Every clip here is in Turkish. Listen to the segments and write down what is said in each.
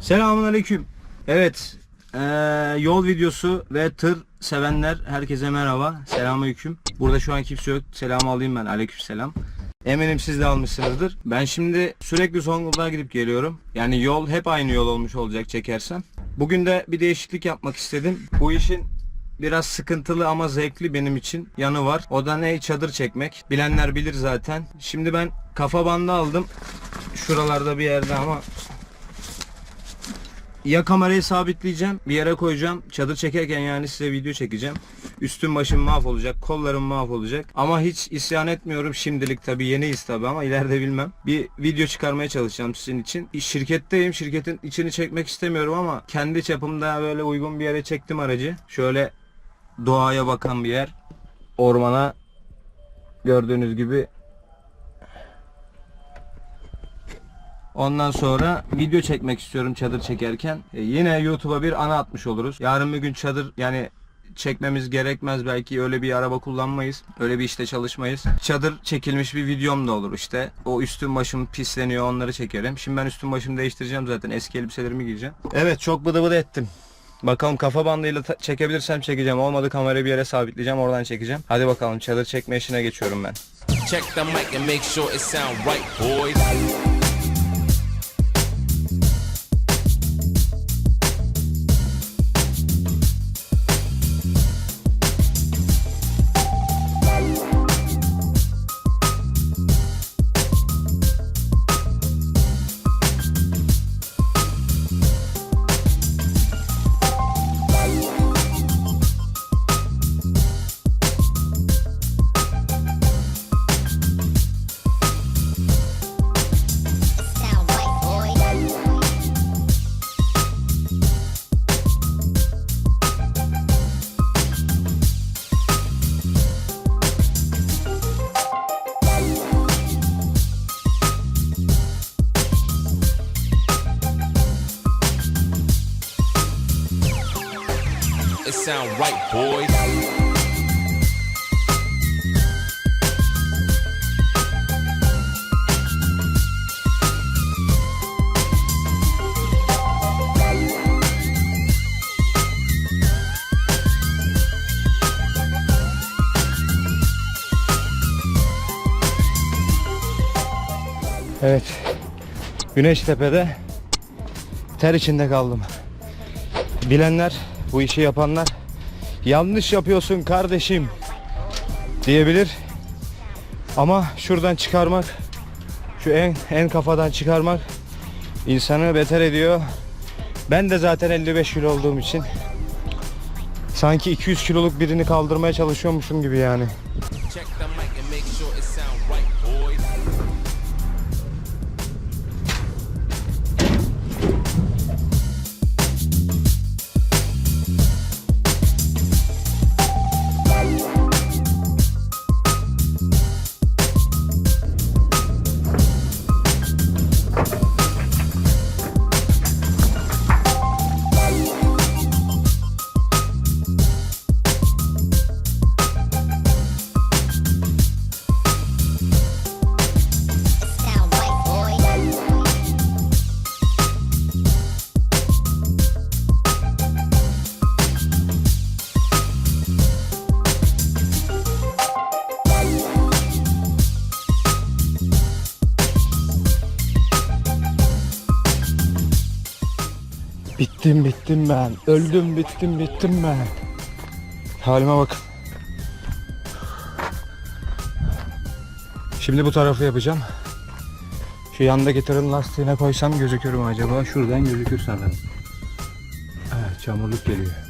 Selamun aleyküm. Evet, eee, yol videosu ve tır sevenler herkese merhaba. Selamünaleyküm. Burada şu an kimse yok. Selamı alayım ben. Aleyküm selam. Eminim siz de almışsınızdır. Ben şimdi sürekli Zonguldak'a gidip geliyorum. Yani yol hep aynı yol olmuş olacak çekersem. Bugün de bir değişiklik yapmak istedim. Bu işin biraz sıkıntılı ama zevkli benim için yanı var. O da ne? Çadır çekmek. Bilenler bilir zaten. Şimdi ben kafa bandı aldım. Şuralarda bir yerde ama ya kamerayı sabitleyeceğim, bir yere koyacağım. Çadır çekerken yani size video çekeceğim. Üstüm başım mahvolacak, kollarım mahvolacak. Ama hiç isyan etmiyorum şimdilik tabii yeniyiz tabii ama ileride bilmem. Bir video çıkarmaya çalışacağım sizin için. Şirketteyim, şirketin içini çekmek istemiyorum ama kendi çapımda böyle uygun bir yere çektim aracı. Şöyle doğaya bakan bir yer. Ormana gördüğünüz gibi Ondan sonra video çekmek istiyorum çadır çekerken. E, yine YouTube'a bir ana atmış oluruz. Yarın bir gün çadır yani çekmemiz gerekmez belki öyle bir araba kullanmayız. Öyle bir işte çalışmayız. Çadır çekilmiş bir videom da olur işte. O üstüm başım pisleniyor onları çekerim. Şimdi ben üstüm başımı değiştireceğim zaten. Eski elbiselerimi giyeceğim. Evet çok bıdı bıdı ettim. Bakalım kafa bandıyla çekebilirsem çekeceğim. Olmadı kamerayı bir yere sabitleyeceğim oradan çekeceğim. Hadi bakalım çadır çekme işine geçiyorum ben. Check the mic and make sure it sound right, boys. It sound right, boys. Evet. Güneştepe'de ter içinde kaldım. Bilenler, bu işi yapanlar yanlış yapıyorsun kardeşim diyebilir. Ama şuradan çıkarmak, şu en en kafadan çıkarmak insanı beter ediyor. Ben de zaten 55 kilo olduğum için sanki 200 kiloluk birini kaldırmaya çalışıyormuşum gibi yani. Bittim bittim ben. Öldüm bittim bittim ben. Halime bakın. Şimdi bu tarafı yapacağım. Şu yandaki tırın lastiğine koysam gözükür mü acaba? Şuradan gözükür sanırım. Evet çamurluk geliyor.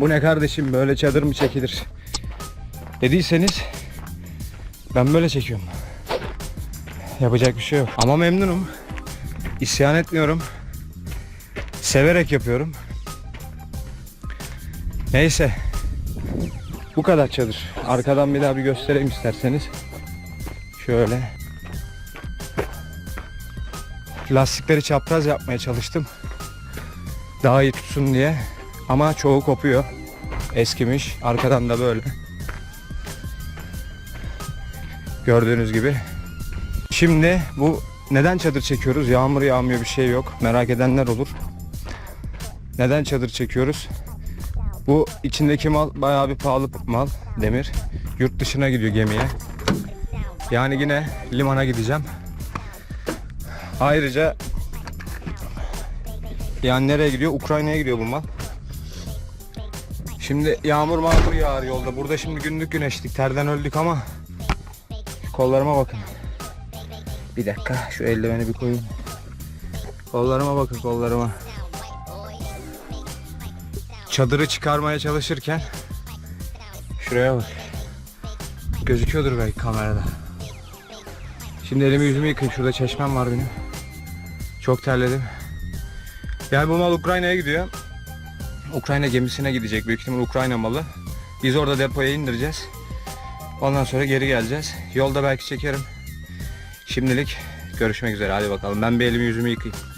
Bu ne kardeşim böyle çadır mı çekilir dediyseniz ben böyle çekiyorum. Yapacak bir şey yok. Ama memnunum. İsyan etmiyorum. Severek yapıyorum. Neyse. Bu kadar çadır. Arkadan bir daha bir göstereyim isterseniz. Şöyle. Lastikleri çapraz yapmaya çalıştım. Daha iyi tutsun diye. Ama çoğu kopuyor. Eskimiş. Arkadan da böyle. Gördüğünüz gibi. Şimdi bu neden çadır çekiyoruz? Yağmur yağmıyor bir şey yok. Merak edenler olur. Neden çadır çekiyoruz? Bu içindeki mal bayağı bir pahalı mal demir. Yurt dışına gidiyor gemiye. Yani yine limana gideceğim. Ayrıca yani nereye gidiyor? Ukrayna'ya gidiyor bu mal. Şimdi yağmur mağmur yağar yolda. Burada şimdi günlük güneşlik. Terden öldük ama kollarıma bakın. Bir dakika şu eldiveni bir koyayım. Kollarıma bakın kollarıma. Çadırı çıkarmaya çalışırken şuraya bak. Gözüküyordur belki kamerada. Şimdi elimi yüzümü yıkayayım. Şurada çeşmem var benim. Çok terledim. Yani bu mal Ukrayna'ya gidiyor. Ukrayna gemisine gidecek. Büyük ihtimal Ukrayna malı. Biz orada depoya indireceğiz. Ondan sonra geri geleceğiz. Yolda belki çekerim. Şimdilik görüşmek üzere. Hadi bakalım. Ben bir elimi yüzümü yıkayayım.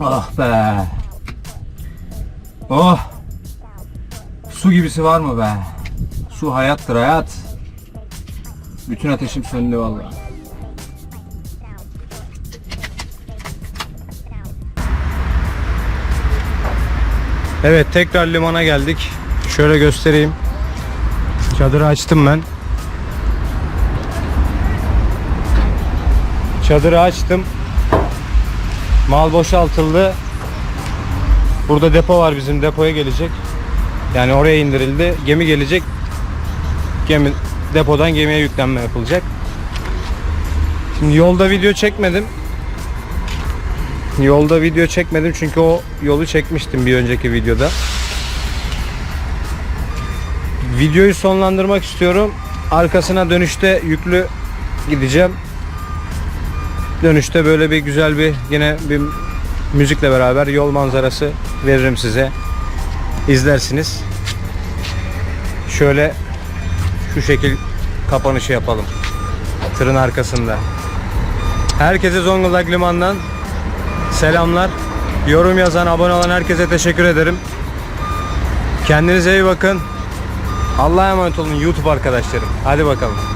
Ah be. Oh. Su gibisi var mı be? Su hayattır hayat. Bütün ateşim söndü vallahi. Evet tekrar limana geldik. Şöyle göstereyim. Çadırı açtım ben. Çadırı açtım. Mal boşaltıldı. Burada depo var bizim depoya gelecek. Yani oraya indirildi. Gemi gelecek. Gemi depodan gemiye yüklenme yapılacak. Şimdi yolda video çekmedim. Yolda video çekmedim çünkü o yolu çekmiştim bir önceki videoda. Videoyu sonlandırmak istiyorum. Arkasına dönüşte yüklü gideceğim. Dönüşte böyle bir güzel bir yine bir müzikle beraber yol manzarası veririm size. İzlersiniz. Şöyle şu şekil kapanışı yapalım. Tırın arkasında. Herkese Zonguldak Liman'dan selamlar. Yorum yazan, abone olan herkese teşekkür ederim. Kendinize iyi bakın. Allah'a emanet olun YouTube arkadaşlarım. Hadi bakalım.